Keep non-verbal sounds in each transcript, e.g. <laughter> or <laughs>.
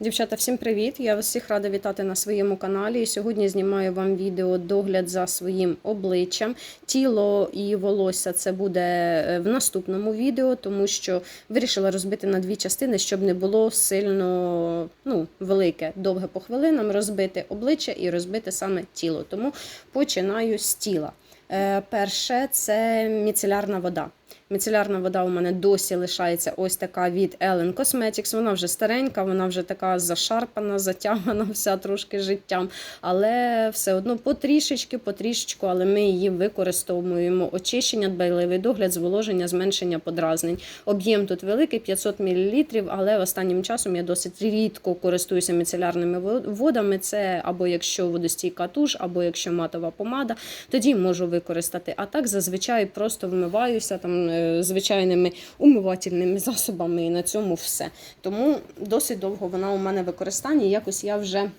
Дівчата, всім привіт! Я вас всіх рада вітати на своєму каналі. І сьогодні знімаю вам відео догляд за своїм обличчям. Тіло і волосся це буде е, в наступному відео, тому що вирішила розбити на дві частини, щоб не було сильно ну, велике, довге по хвилинам, розбити обличчя і розбити саме тіло. Тому починаю з тіла. Е, Перше це міцелярна вода. Міцелярна вода у мене досі лишається ось така від Ellen Cosmetics. Вона вже старенька, вона вже така зашарпана, затягана вся трошки життям. Але все одно потрішечки, потрішечку, але ми її використовуємо. Очищення, дбайливий догляд, зволоження, зменшення подразнень. Об'єм тут великий, 500 мл, але останнім часом я досить рідко користуюся міцелярними водами. Це або якщо водостійка туш, або якщо матова помада, тоді можу використати. А так зазвичай просто вмиваюся там звичайними умивательними засобами, і на цьому все. Тому досить довго вона у мене в використанні. Якось я вже,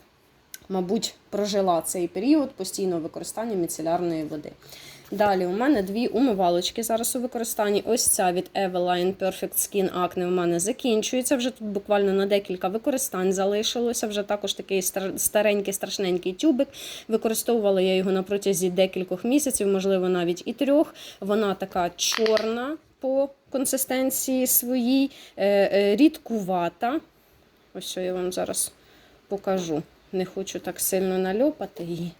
мабуть, прожила цей період постійного використання міцелярної води. Далі у мене дві умивалочки зараз у використанні. Ось ця від Eveline Perfect Skin Acne у мене закінчується. Вже тут буквально на декілька використань залишилося. Вже також такий старенький, страшненький тюбик. Використовувала я його на протязі декількох місяців, можливо, навіть і трьох. Вона така чорна по консистенції своїй, е, е, рідкувата. Ось що я вам зараз покажу. Не хочу так сильно нальопати її.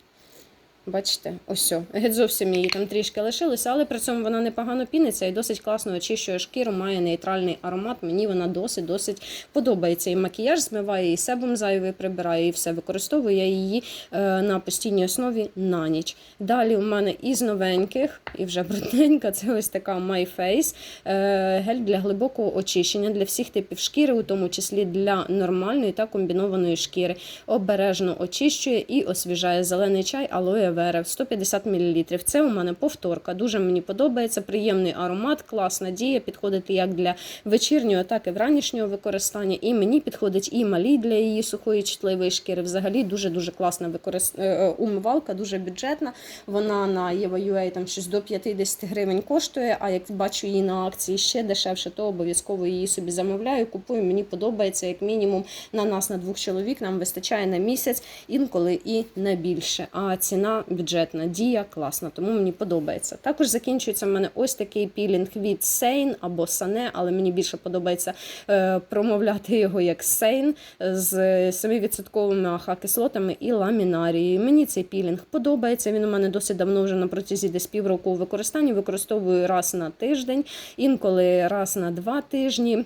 Бачите, ось. Геть зовсім її там трішки лишилося, але при цьому вона непогано піниться і досить класно очищує шкіру, має нейтральний аромат. Мені вона досить-досить подобається. І макіяж змиває, і себум зайвий прибирає, і все використовую я її е, на постійній основі на ніч. Далі у мене із новеньких, і вже брудненька, це ось така My Face, е, гель для глибокого очищення для всіх типів шкіри, у тому числі для нормальної та комбінованої шкіри. Обережно очищує і освіжає зелений чай, алоє вера 150 мл. Це у мене повторка. Дуже мені подобається. Приємний аромат, класна дія. Підходить як для вечірнього, так і вранішнього використання. І мені підходить і малій для її сухої чутливої шкіри. Взагалі дуже-дуже класна використ... умивалка, дуже бюджетна. Вона на Єва.ua там щось до 50 гривень коштує. А як бачу її на акції ще дешевше, то обов'язково її собі замовляю. Купую. Мені подобається, як мінімум, на нас на двох чоловік нам вистачає на місяць, інколи і на більше. А ціна бюджетна дія, класна, тому мені подобається. Також закінчується в мене ось такий пілінг від Сейн або Сане, але мені більше подобається е, промовляти його як Сейн з 7% АХ-кислотами і ламінарією. Мені цей пілінг подобається. Він у мене досить давно вже на протязі десь півроку у використанні. Використовую раз на тиждень, інколи раз на два тижні.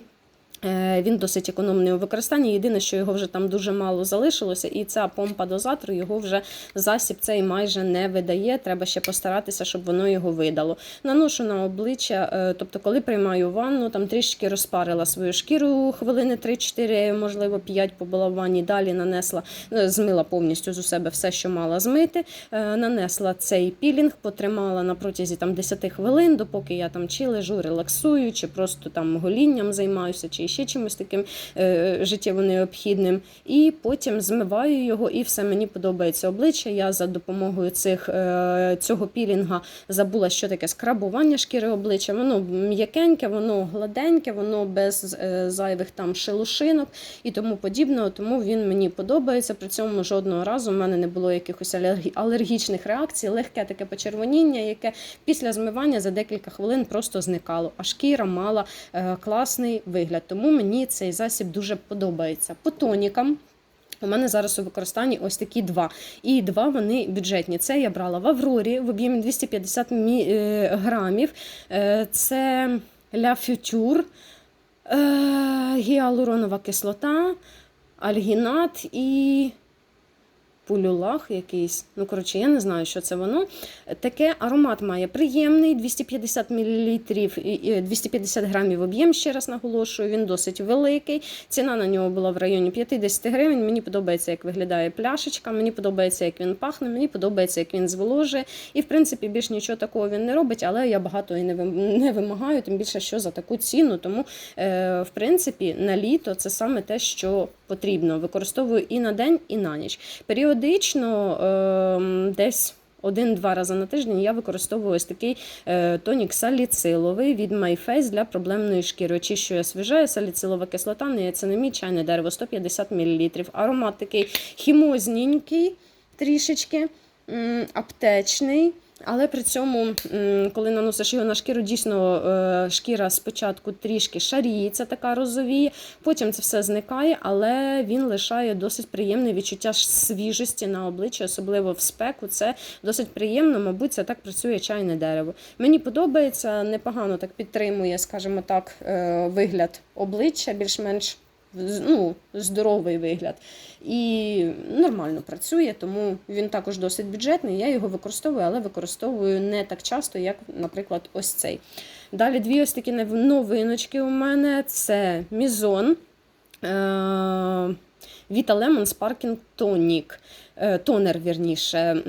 Е, Він досить економний у використанні. Єдине, що його вже там дуже мало залишилося, і ця помпа дозатору його вже засіб цей майже не видає. Треба ще постаратися, щоб воно його видало. Наношу на обличчя, е, тобто, коли приймаю ванну, там трішки розпарила свою шкіру хвилини 3-4, можливо, 5 побула в ванні. Далі нанесла, е, змила повністю з себе все, що мала змити. Нанесла цей пілінг, потримала на протязі там 10 хвилин, допоки я там чи лежу, релаксую, чи просто там голінням займаюся. чи ще чимось таким е, життєво необхідним. І потім змиваю його, і все мені подобається обличчя. Я за допомогою цих, е, цього пілінга забула, що таке скрабування шкіри обличчя. Воно м'якеньке, воно гладеньке, воно без е, зайвих там шелушинок і тому подібного. Тому він мені подобається. При цьому жодного разу в мене не було якихось алергічних реакцій, легке таке почервоніння, яке після змивання за декілька хвилин просто зникало. А шкіра мала класний вигляд. Тому мені цей засіб дуже подобається. По тонікам. У мене зараз у використанні ось такі два. І два вони бюджетні. Це я брала в Аврорі в об'ємі 250 грамів. Е, це La Фютюр, гіалуронова кислота, альгінат і пулюлах якийсь. Ну, коротше, я не знаю, що це воно. Таке аромат має приємний, 250 мл, 250 грамів об'єм, ще раз наголошую, він досить великий. Ціна на нього була в районі 50 гривень. Мені подобається, як виглядає пляшечка, мені подобається, як він пахне, мені подобається, як він зволожує. І, в принципі, більш нічого такого він не робить, але я багато і не вимагаю, тим більше, що за таку ціну. Тому, е, в принципі, на літо це саме те, що потрібно. Використовую і на день, і на ніч. Періодично ем, десь один-два рази на тиждень я використовую ось такий е, тонік саліциловий від MyFace для проблемної шкіри. Очищує, освіжає саліцилова кислота, неоцинамід, чайне дерево 150 мл. Аромат такий хімозненький трішечки, аптечний. Але при цьому, коли наносиш його на шкіру, дійсно е, шкіра спочатку трішки шаріється, така розовіє, потім це все зникає, але він лишає досить приємне відчуття свіжості на обличчі, особливо в спеку. Це досить приємно, мабуть, це так працює чайне дерево. Мені подобається, непогано так підтримує, скажімо так, е, вигляд обличчя, більш-менш ну, здоровий вигляд. І нормально працює, тому він також досить бюджетний. Я його використовую, але використовую не так часто, як, наприклад, ось цей. Далі дві ось такі новиночки у мене це Мізон. Vita Lemon Sparking Tonic. Е, Тонер, вірніше.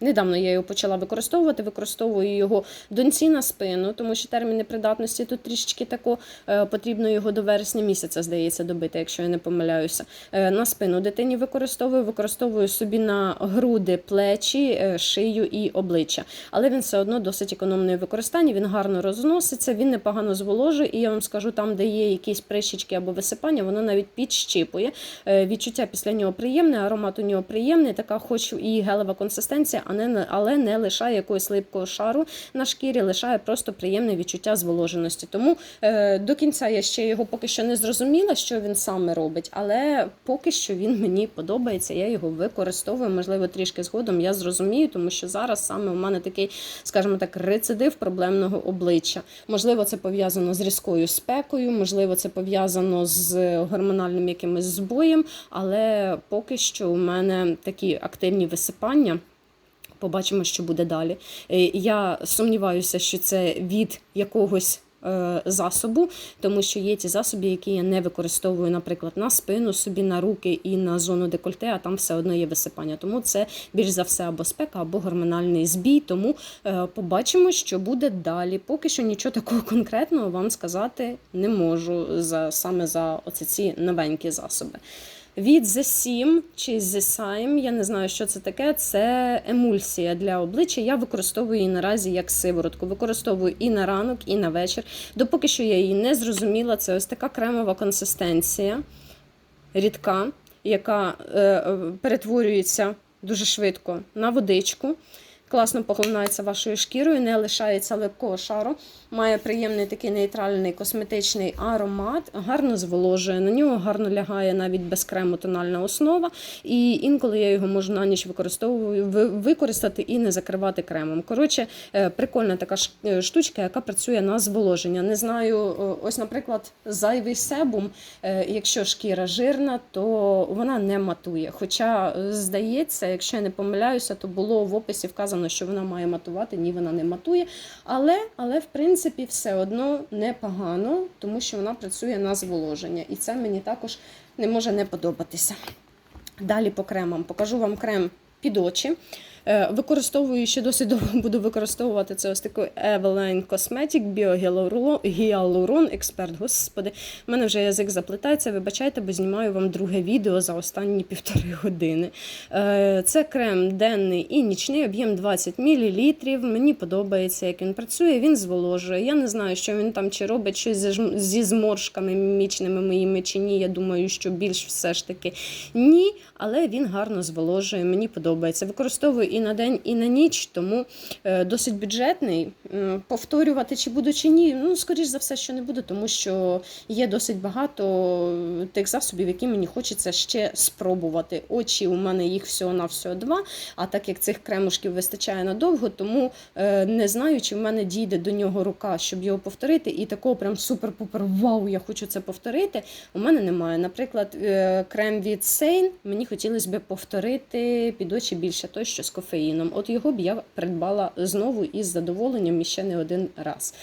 Недавно я його почала використовувати. Використовую його доньці на спину, тому що терміни придатності тут трішечки тако е, потрібно його до вересня місяця, здається, добити, якщо я не помиляюся. Е, на спину дитині використовую, використовую собі на груди, плечі, е, шию і обличчя. Але він все одно досить економний в використанні, він гарно розноситься, він непогано зволожує, і я вам скажу, там, де є якісь прищички або висипання, воно навіть підщипує. Відчуття після нього приємне, аромат у нього приємний, така хоч і гелева консистенція, але не лишає якогось липкого шару на шкірі, лишає просто приємне відчуття зволоженості. Тому е, до кінця я ще його поки що не зрозуміла, що він саме робить, але поки що він мені подобається. Я його використовую. Можливо, трішки згодом я зрозумію, тому що зараз саме у мене такий, скажімо так, рецидив проблемного обличчя. Можливо, це пов'язано з різкою спекою, можливо, це пов'язано з гормональним якимось збоєм, але поки що у мене такі активні висипання. Побачимо, що буде далі. Е, Я сумніваюся, що це від якогось е, засобу, тому що є ті засоби, які я не використовую, наприклад, на спину, собі на руки і на зону декольте, а там все одно є висипання. Тому це більш за все або спека, або гормональний збій. Тому е, побачимо, що буде далі. Поки що нічого такого конкретного вам сказати не можу за саме за оці ці новенькі засоби. Від The Sim чи The Sime, я не знаю, що це таке. Це емульсія для обличчя. Я використовую її наразі як сиворотку. Використовую і на ранок, і на вечір. Допоки що я її не зрозуміла, це ось така кремова консистенція, рідка, яка е, е, перетворюється дуже швидко на водичку. Класно поглинається вашою шкірою, не лишається липкого шару, має приємний такий нейтральний косметичний аромат, гарно зволожує. На нього гарно лягає навіть без крему тональна основа. І інколи я його можу на ніч використовую використати і не закривати кремом. Коротше, е, прикольна така е, штучка, яка працює на зволоження. Не знаю, е, ось, наприклад, зайвий себум, якщо шкіра жирна, то вона не матує. Хоча, здається, якщо я не помиляюся, то було в описі вказано, що вона має матувати, ні, вона не матує. Але, але в принципі, все одно непогано, тому що вона працює на зволоження. І це мені також не може не подобатися. Далі по кремам. Покажу вам крем під очі. Е, Використовую ще досить довго буду використовувати це ось такий Eveline Cosmetic Біогіалурон Експерт. Господи, в мене вже язик заплетається. Вибачайте, бо знімаю вам друге відео за останні півтори години. Е, Це крем денний і нічний, об'єм 20 мл. Мені подобається, як він працює, він зволожує. Я не знаю, що він там чи робить щось зі зморшками мімічними моїми чи ні. Я думаю, що більш все ж таки ні, але він гарно зволожує. Мені подобається. Використовую і на день, і на ніч, тому е, досить бюджетний. М, Повторювати чи буду, чи ні, ну скоріш за все, що не буду, тому що є досить багато тих засобів, які мені хочеться ще спробувати. Очі у мене їх всього на всього два. А так як цих кремушків вистачає надовго, тому е, не знаю, чи в мене дійде до нього рука, щоб його повторити. І такого прям супер-пупер вау, я хочу це повторити. У мене немає. Наприклад, е, крем від Сейн мені хотілося б повторити під очі більше той, що з кофеїном. От його б я придбала знову із задоволенням і ще не один раз.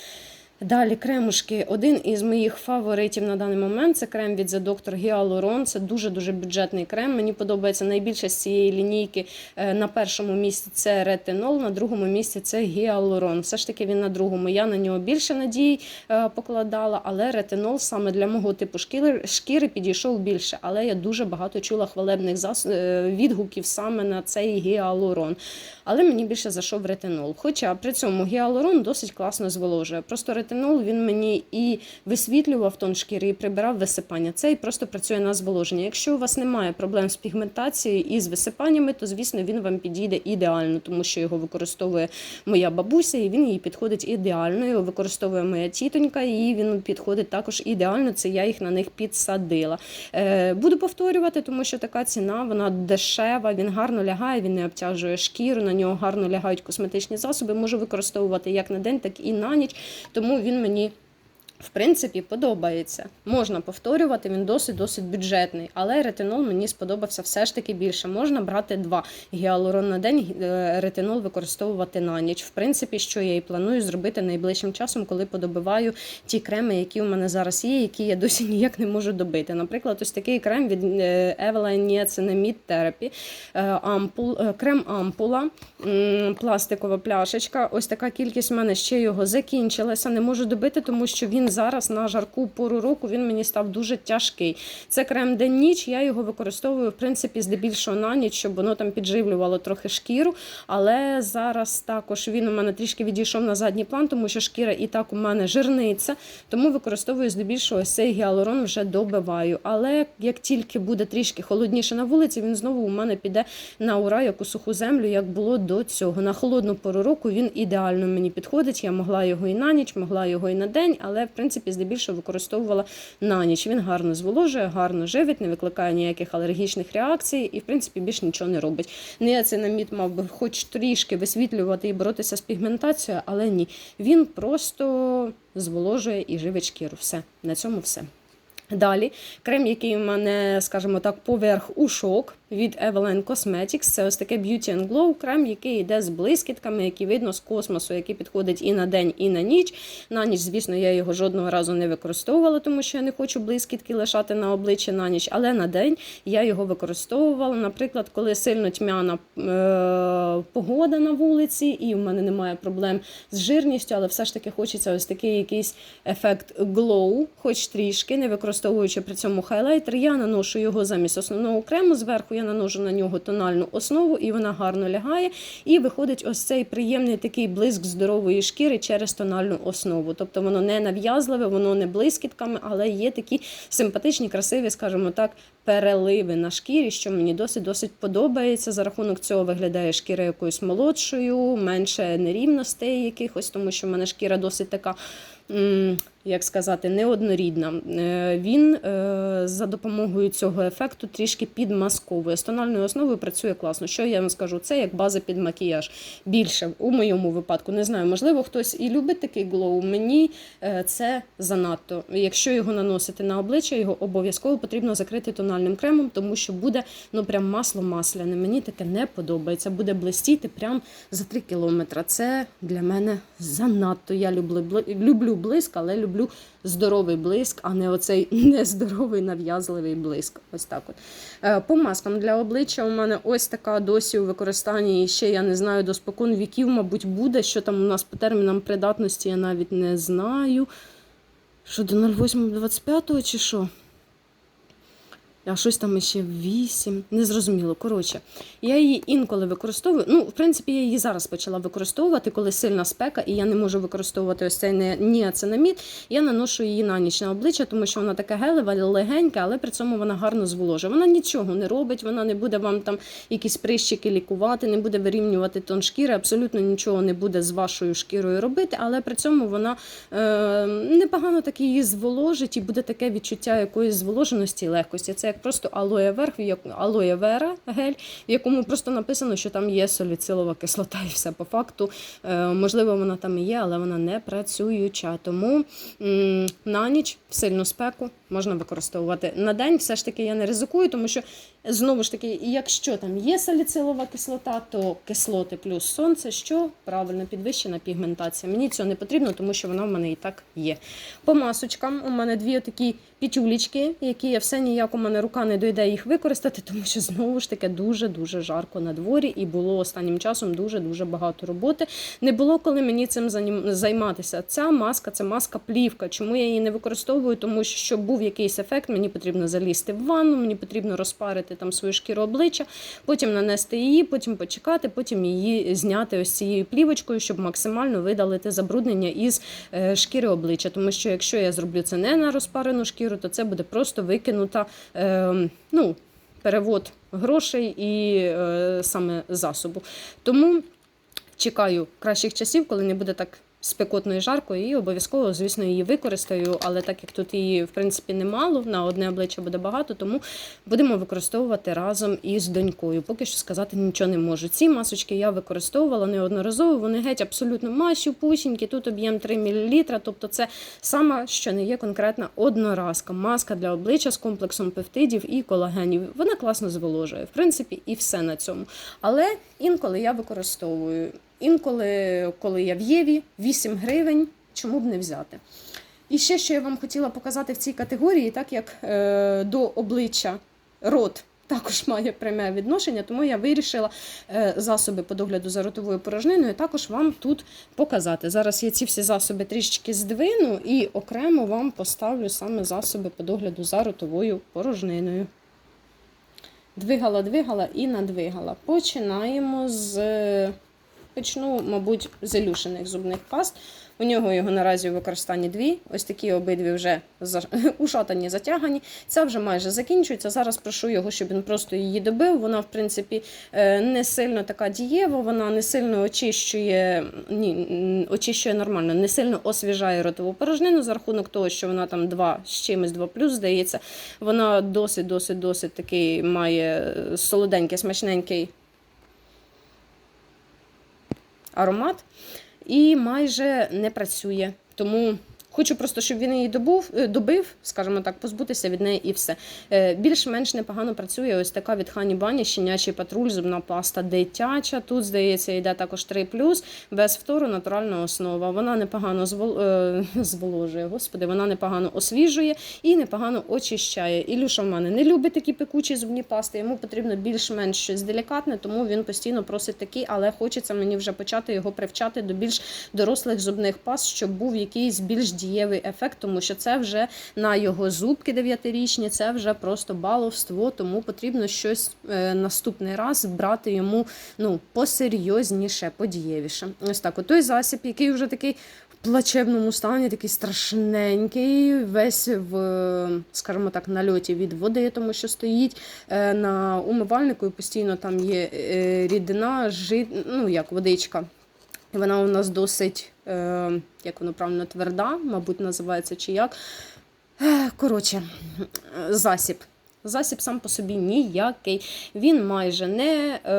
Далі кремушки. Один із моїх фаворитів на даний момент це крем від The Doctor Hyaluron. Це дуже-дуже бюджетний крем. Мені подобається найбільше з цієї лінійки. Е, На першому місці це ретинол, на другому місці це гіалурон. Все ж таки він на другому. Я на нього більше надій е, покладала, але ретинол саме для мого типу шкіри, шкіри підійшов більше. Але я дуже багато чула хвалебних е, відгуків саме на цей гіалурон. Але мені більше зайшов ретинол. Хоча при цьому гіалурон досить класно зволожує. Просто ретинол він мені і висвітлював тон шкіри, і прибирав висипання. Цей просто працює на зволоження. Якщо у вас немає проблем з пігментацією і з висипаннями, то звісно він вам підійде ідеально, тому що його використовує моя бабуся, і він їй підходить ідеально. Його використовує моя тітонька, і він підходить також ідеально. Це я їх на них підсадила. Е, буду повторювати, тому що така ціна вона дешева, він гарно лягає, він не обтяжує шкіру. На нього гарно лягають косметичні засоби. Можу використовувати як на день, так і на ніч. Тому він мені. В принципі, подобається. Можна повторювати, він досить досить бюджетний, але ретинол мені сподобався все ж таки більше. Можна брати два гіалурон на день, е, ретинол використовувати на ніч. В принципі, що я і планую зробити найближчим часом, коли подобиваю ті креми, які у мене зараз є, які я досі <laughs> ніяк не можу добити. Наприклад, ось такий крем від е, Eveline Niacinamide Therapy, е, ампул, крем ампула, пластикова пляшечка. Ось така кількість в мене ще його закінчилася. Не можу добити, тому що він зараз на жарку пору року він мені став дуже тяжкий. Це крем день-ніч. Я його використовую в принципі здебільшого на ніч, щоб воно там підживлювало трохи шкіру. Але зараз також він у мене трішки відійшов на задній план, тому що шкіра і так у мене жирниця. Тому використовую здебільшого цей гіалурон вже добиваю. Але як тільки буде трішки холодніше на вулиці, він знову у мене піде на ура, як у суху землю, як було до цього. На холодну пору року він ідеально мені підходить. Я могла його і на ніч, могла його і на день, але принципі здебільшого використовувала на ніч. Він гарно зволожує, гарно живить, не викликає ніяких алергічних реакцій і, в принципі, більш нічого не робить. Неоцинамід мав би хоч трішки висвітлювати і боротися з пігментацією, але ні. Він просто зволожує і живить шкіру. Все, на цьому все. Далі крем, який у мене, скажімо так, поверх ушок від Eveline Cosmetics. Це ось таке Beauty and Glow крем, який йде з блискітками, який видно з космосу, який підходить і на день, і на ніч. На ніч, звісно, я його жодного разу не використовувала, тому що я не хочу блискітки лишати на обличчі на ніч. Але на день я його використовувала. Наприклад, коли сильно тьмяна е- погода на вулиці, і в мене немає проблем з жирністю, але все ж таки хочеться ось такий якийсь ефект glow, хоч трішки, не використовуючи при цьому хайлайтер. Я наношу його замість основного крему. Зверху я наношу на нього тональну основу, і вона гарно лягає. І виходить ось цей приємний такий блиск здорової шкіри через тональну основу. Тобто воно не нав'язливе, воно не блискітками, але є такі симпатичні, красиві, скажімо так, переливи на шкірі, що мені досить досить подобається. За рахунок цього виглядає шкіра якоюсь молодшою, менше нерівностей якихось, тому що в мене шкіра досить така. Як сказати, неоднорідна. Е, Він е, за допомогою цього ефекту трішки підмасковує. З тональною основою працює класно. Що я вам скажу? Це як база під макіяж. Більше у моєму випадку не знаю. Можливо, хтось і любить такий глоу. Мені е, це занадто. Якщо його наносити на обличчя, його обов'язково потрібно закрити тональним кремом, тому що буде ну прям масло масляне. Мені таке не подобається. Буде блистіти прям за 3 кілометри. Це для мене занадто. Я люблю блиск, але люблю здоровий блиск, а не оцей <laughs> нездоровий нав'язливий блиск. Ось так от. Е, По маскам для обличчя у мене ось така досі у використанні. І ще я не знаю до спокон віків, мабуть, буде. Що там у нас по термінам придатності, я навіть не знаю. Що до 08.25 чи що? А щось там ще 8, незрозуміло. Коротше, я її інколи використовую. Ну, в принципі, я її зараз почала використовувати, коли сильна спека, і я не можу використовувати ось цей ніацинамід. Я наношу її на ніч на обличчя, тому що вона така гелева, легенька, але при цьому вона гарно зволожує. Вона нічого не робить, вона не буде вам там якісь прищики лікувати, не буде вирівнювати тон шкіри, абсолютно нічого не буде з вашою шкірою робити, але при цьому вона е, непогано так її зволожить і буде таке відчуття якоїсь зволоженості і легкості. Це як просто алоє вера гель, в якому просто написано, що там є соліцилова кислота, і все по факту. Е, можливо, вона там і є, але вона не працююча. Тому на ніч в сильну спеку можна використовувати. На день все ж таки я не ризикую, тому що знову ж таки, якщо там є саліцилова кислота, то кислоти плюс сонце, що правильно підвищена пігментація. Мені цього не потрібно, тому що вона в мене і так є. По масочкам у мене дві такі пітюлічки, які я все ніяк у мене рука не дойде їх використати, <laughs> тому що знову ж таки дуже-дуже жарко на дворі, і було останнім часом дуже-дуже багато роботи. Не було коли мені цим займатися. Ця маска це маска плівка. Чому я її не використовую? Тому що щоб був якийсь ефект, мені потрібно залізти в ванну, мені потрібно розпарити там свою шкіру обличчя, потім нанести її, потім почекати, потім її зняти ось цією плівочкою, щоб максимально видалити забруднення із е, шкіри обличчя. Тому що якщо я зроблю це не на розпарену шкіру, то це буде просто викинута. Е, ну, Перевод грошей і е, саме засобу. Тому чекаю кращих часів, коли не буде так спекотно і жарко, і обов'язково, звісно, її використаю. Але так як тут її, в принципі, немало, на одне обличчя буде багато, тому будемо використовувати разом із донькою. Поки що сказати нічого не можу. Ці масочки я використовувала неодноразово, вони геть абсолютно масю, пусінькі, тут об'єм 3 мл, тобто це сама, що не є конкретна одноразка. Маска для обличчя з комплексом пептидів і колагенів. Вона класно зволожує, в принципі, і все на цьому. Але інколи я використовую. Інколи, коли я в Єві, 8 гривень, чому б не взяти. І ще, що я вам хотіла показати в цій категорії, так як е, до обличчя рот також має пряме відношення, тому я вирішила е, засоби по догляду за ротовою порожниною також вам тут показати. Зараз я ці всі засоби трішечки здвину і окремо вам поставлю саме засоби по догляду за ротовою порожниною. Двигала, двигала і надвигала. Починаємо з. Почну, мабуть, з ілюшених зубних паст. У нього його наразі у використанні дві. Ось такі обидві вже <laughs> ушатані, затягані. Це вже майже закінчується. Зараз прошу його, щоб він просто її добив. Вона, в принципі, е, не сильно така дієва, вона не сильно очищує, ні, очищує нормально, не сильно освіжає ротову порожнину за рахунок того, що вона там 2 з чимось 2 плюс, здається. Вона досить, досить, досить такий має солоденький, смачненький аромат і майже не працює. Тому хочу просто, щоб він її добув, е, добив, скажімо так, позбутися від неї і все. Е, Більш-менш непогано працює ось така від Хані Бані, щенячий патруль, зубна паста дитяча. Тут, здається, йде також 3 без втору натуральна основа. Вона непогано звол... е, <laughs> зволожує, господи, вона непогано освіжує і непогано очищає. Ілюша в мене не любить такі пекучі зубні пасти. Йому потрібно більш-менш щось делікатне, тому він постійно просить такі, але хочеться мені вже почати його привчати до більш дорослих зубних паст, щоб був якийсь більш дієвий ефект, тому що це вже на його зубки дев'ятирічні, це вже просто баловство, тому потрібно щось е, наступний раз брати йому ну, посерйозніше, подієвіше. Ось так, от той засіб, який вже такий плачевному стані, такий страшненький, весь в, скажімо так, нальоті від води, тому що стоїть е, на умивальнику і постійно там є е, рідина, жит, ну як водичка. Вона у нас досить, е, як воно правильно, тверда, мабуть, називається чи як. Е, Коротше, засіб. Засіб сам по собі ніякий. Він майже не е,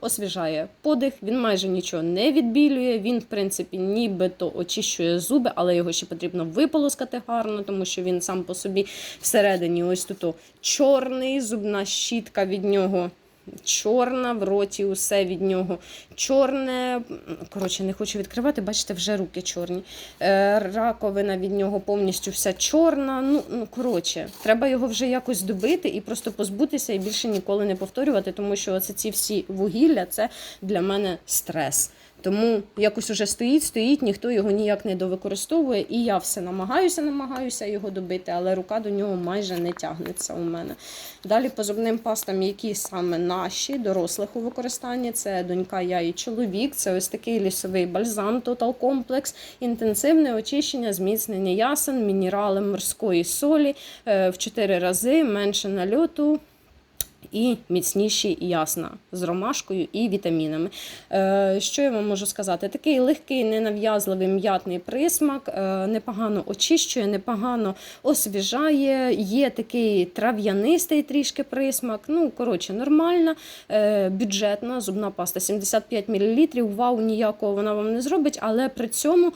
освіжає подих, він майже нічого не відбілює. Він, в принципі, нібито очищує зуби, але його ще потрібно виполоскати гарно, тому що він сам по собі всередині ось тут чорний, зубна щітка від нього. Чорна в роті, усе від нього чорне. Коротше, не хочу відкривати, бачите, вже руки чорні. Е, раковина від нього повністю вся чорна. Ну, ну коротше, треба його вже якось добити і просто позбутися і більше ніколи не повторювати, тому що оце ці всі вугілля це для мене стрес. Тому якось уже стоїть, стоїть, ніхто його ніяк не довикористовує. І я все намагаюся, намагаюся його добити, але рука до нього майже не тягнеться у мене. Далі по зубним пастам, які саме наші, дорослих у використанні, це донька, я і чоловік. Це ось такий лісовий бальзам, Total Complex, інтенсивне очищення, зміцнення ясен, мінерали морської солі е, в 4 рази, менше нальоту. І міцніші ясна з ромашкою і вітамінами. Е, що я вам можу сказати? Такий легкий, ненав'язливий м'ятний присмак, е, непогано очищує, непогано освіжає. Є такий трав'янистий трішки присмак. Ну, коротше, нормальна, е, бюджетна зубна паста 75 мл. Вау, ніякого вона вам не зробить, але при цьому.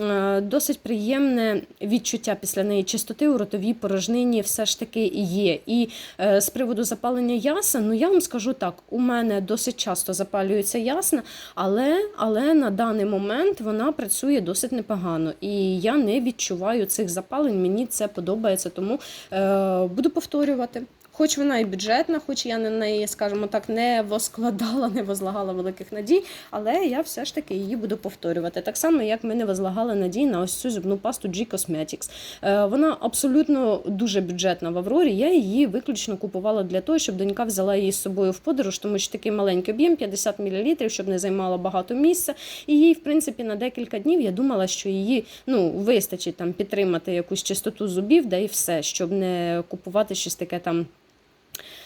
Е, Досить приємне відчуття після неї чистоти у ротовій порожнині все ж таки є. І е, з приводу запалення ясен, ну я вам скажу так: у мене досить часто запалюється ясна, але, але на даний момент вона працює досить непогано. І я не відчуваю цих запалень. Мені це подобається, тому е, буду повторювати. Хоч вона і бюджетна, хоч я на неї, скажімо так, не воскладала, не возлагала великих надій, але я все ж таки її буду повторювати. Так само, як ми не возлагали надій на ось цю зубну пасту G Cosmetics. Е, Вона абсолютно дуже бюджетна в Аврорі. Я її виключно купувала для того, щоб донька взяла її з собою в подорож, тому що такий маленький об'єм 50 мл, щоб не займала багато місця. І їй, в принципі, на декілька днів я думала, що її ну, вистачить там підтримати якусь чистоту зубів, да і все, щоб не купувати щось таке там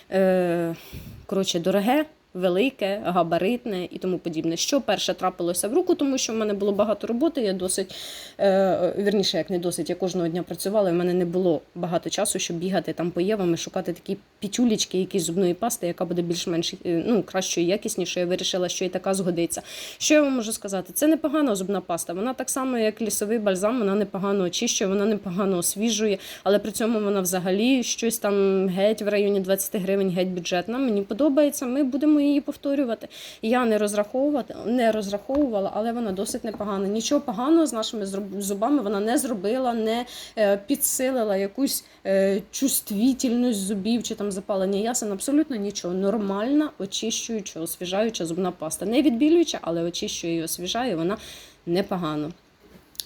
коротше, дороге, велике, габаритне і тому подібне. Що перше трапилося в руку, тому що в мене було багато роботи. Я досить е, вірніше, як не досить, я кожного дня працювала. і в мене не було багато часу, щоб бігати там по євам і шукати такі пітюлічки, якісь зубної пасти, яка буде більш-менш е, ну, кращою, якіснішою. Я вирішила, що і така згодиться. Що я вам можу сказати? Це непогана зубна паста. Вона так само, як лісовий бальзам, вона непогано очищує, вона непогано освіжує, але при цьому вона взагалі щось там геть в районі 20 гривень, геть бюджетна. Мені подобається. Ми будемо її повторювати. Я не розраховувати, не розраховувала, але вона досить непогана. Нічого поганого з нашими зубами вона не зробила, не е, підсилила якусь е, чувствительність зубів чи там запалення ясен. Абсолютно нічого. Нормальна, очищуюча, освіжаюча зубна паста. Не відбілююча, але очищує і освіжає вона непогано.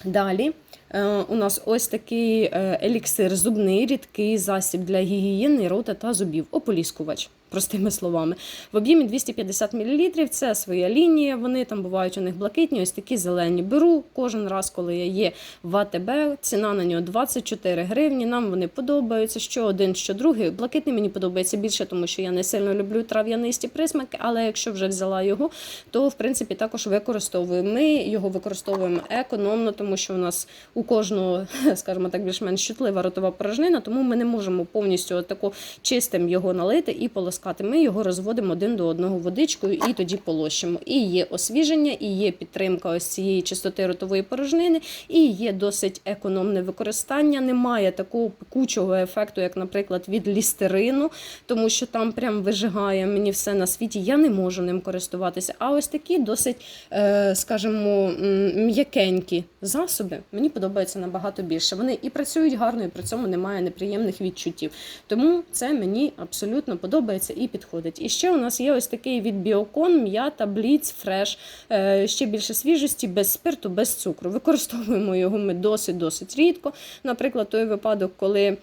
Далі е, у нас ось такий еліксир зубний, рідкий засіб для гігієни рота та зубів, ополіскувач. Простими словами, в об'ємі 250 мл це своя лінія. Вони там бувають у них блакитні, ось такі зелені. Беру кожен раз, коли я є в АТБ. Ціна на нього 24 гривні. Нам вони подобаються. Що один, що другий. Блакитний мені подобається більше, тому що я не сильно люблю трав'янисті присмаки. Але якщо вже взяла його, то в принципі також використовую. Ми його використовуємо економно, тому що у нас у кожного, <laughs> скажімо так, більш-менш чутлива ротова порожнина, тому ми не можемо повністю тако чистим його налити і полоскати. Ми його розводимо один до одного водичкою і тоді полощимо. І є освіження, і є підтримка ось цієї чистоти ротової порожнини, і є досить економне використання. Немає такого пекучого ефекту, як, наприклад, від лістерину, тому що там прям вижигає мені все на світі. Я не можу ним користуватися. А ось такі досить, е, скажімо, м'якенькі засоби мені подобаються набагато більше. Вони і працюють гарно, і при цьому немає неприємних відчуттів. Тому це мені абсолютно подобається і підходить. І ще у нас є ось такий від Біокон, м'ята, бліц, фреш, ще більше свіжості, без спирту, без цукру. Використовуємо його ми досить-досить рідко. Наприклад, той випадок, коли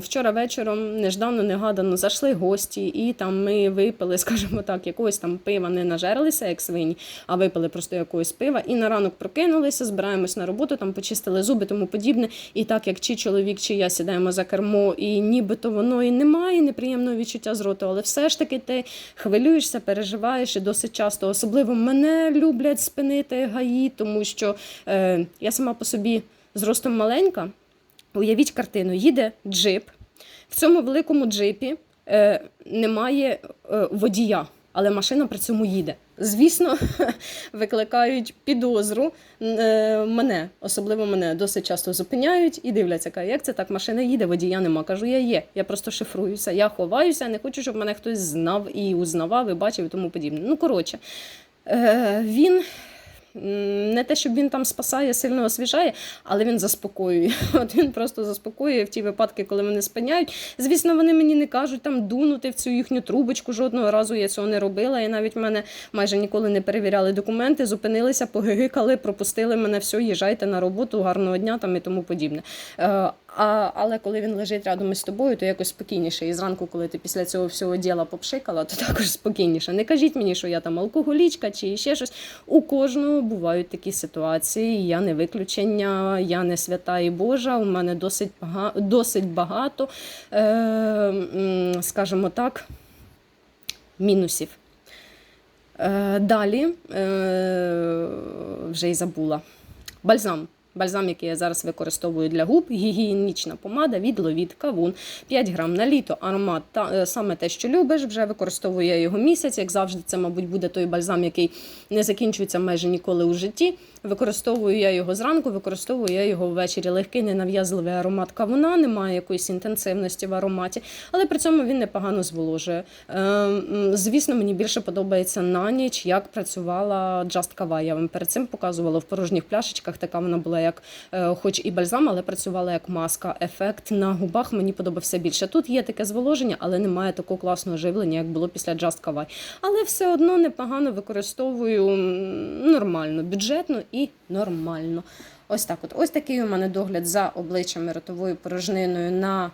вчора вечором неждано, негадано зайшли гості, і там ми випили, <laughs> скажімо так, якогось там пива, не нажерлися, як свині, а випили просто якогось пива. І на ранок прокинулися, збираємось на роботу, там почистили зуби, тому подібне. І так як чи чоловік, чи я сідаємо за кермо, і нібито воно і немає неприємного відчуття з роту, але все ж таки ти хвилюєшся, переживаєш і досить часто. Особливо мене люблять спинити гаї, тому що е, я сама по собі зростом маленька. Уявіть картину, їде джип. В цьому великому джипі е, немає е, водія, але машина при цьому їде. Звісно, <laughs> викликають підозру е, мене, особливо мене досить часто зупиняють і дивляться, як це так, машина їде, водія нема. Кажу, я є. Я просто шифруюся, я ховаюся, не хочу, щоб мене хтось знав і узнавав, і бачив і тому подібне. Ну, коротше, е, він не те, щоб він там спасає, сильно освіжає, але він заспокоює. <laughs> От він просто заспокоює в ті випадки, коли мене спиняють. Звісно, вони мені не кажуть там дунути в цю їхню трубочку. Жодного разу я цього не робила. І навіть мене майже ніколи не перевіряли документи, зупинилися, погигикали, пропустили мене, все, їжджайте на роботу, гарного дня там і тому подібне. А, але коли він лежить рядом із тобою, то якось спокійніше. І зранку, коли ти після цього всього діла попшикала, то також спокійніше. Не кажіть мені, що я там алкоголічка чи ще щось. У кожного бувають такі ситуації. Я не виключення, я не свята і Божа. У мене досить багато, е, скажімо так. мінусів. Е, Далі е, вже й забула. Бальзам. Бальзам, який я зараз використовую для губ, гігієнічна помада від Ловіт Кавун. 5 грам на літо, аромат та е, саме те, що любиш. Вже використовую я його місяць. Як завжди, це, мабуть, буде той бальзам, який не закінчується майже ніколи у житті. Використовую я його зранку, використовую я його ввечері. Легкий, ненав'язливий аромат кавуна, немає якоїсь інтенсивності в ароматі, але при цьому він непогано зволожує. Е, звісно, мені більше подобається на ніч, як працювала Just Kava. Я вам перед цим показувала в порожніх пляшечках. Така вона була як, е, хоч і бальзам, але працювала як маска. Ефект на губах мені подобався більше. Тут є таке зволоження, але немає такого класного живлення, як було після Just Kava. Але все одно непогано використовую нормально, бюджетно і нормально. Ось так. От ось такий у мене догляд за обличчям ротовою порожниною на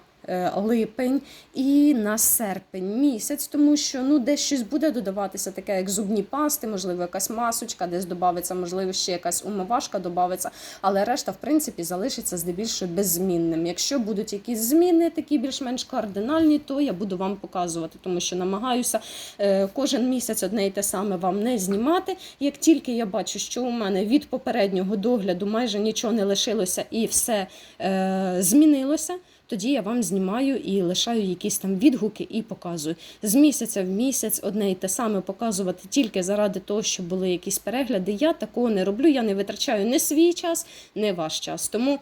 липень і на серпень місяць, тому що ну десь щось буде додаватися, таке як зубні пасти, можливо, якась масочка, десь додається, можливо, ще якась умивашка додається, але решта, в принципі, залишиться здебільшого беззмінним. Якщо будуть якісь зміни, такі більш-менш кардинальні, то я буду вам показувати, тому що намагаюся е, кожен місяць одне і те саме вам не знімати. Як тільки я бачу, що у мене від попереднього догляду майже нічого не лишилося і все е, змінилося. Тоді я вам знімаю і лишаю якісь там відгуки і показую. З місяця в місяць одне і те саме показувати тільки заради того, щоб були якісь перегляди. Я такого не роблю. Я не витрачаю не свій час, не ваш час. Тому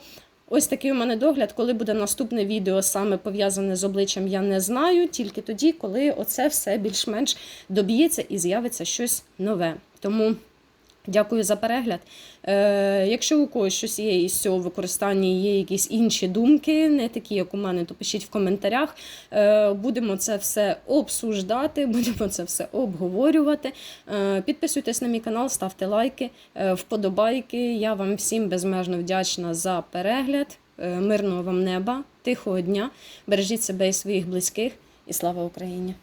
ось такий у мене догляд. Коли буде наступне відео саме пов'язане з обличчям, я не знаю. Тільки тоді, коли оце все більш-менш доб'ється і з'явиться щось нове. Тому. Дякую за перегляд. Е, якщо у когось щось є із цього використання, є якісь інші думки, не такі, як у мене, то пишіть в коментарях. Е, будемо це все обсуждати, <laughs> будемо це все обговорювати. Е, підписуйтесь на мій канал, ставте лайки, е, вподобайки. Я вам всім безмежно вдячна за перегляд. Е, мирного вам неба, тихого дня. Бережіть себе і своїх близьких. І слава Україні!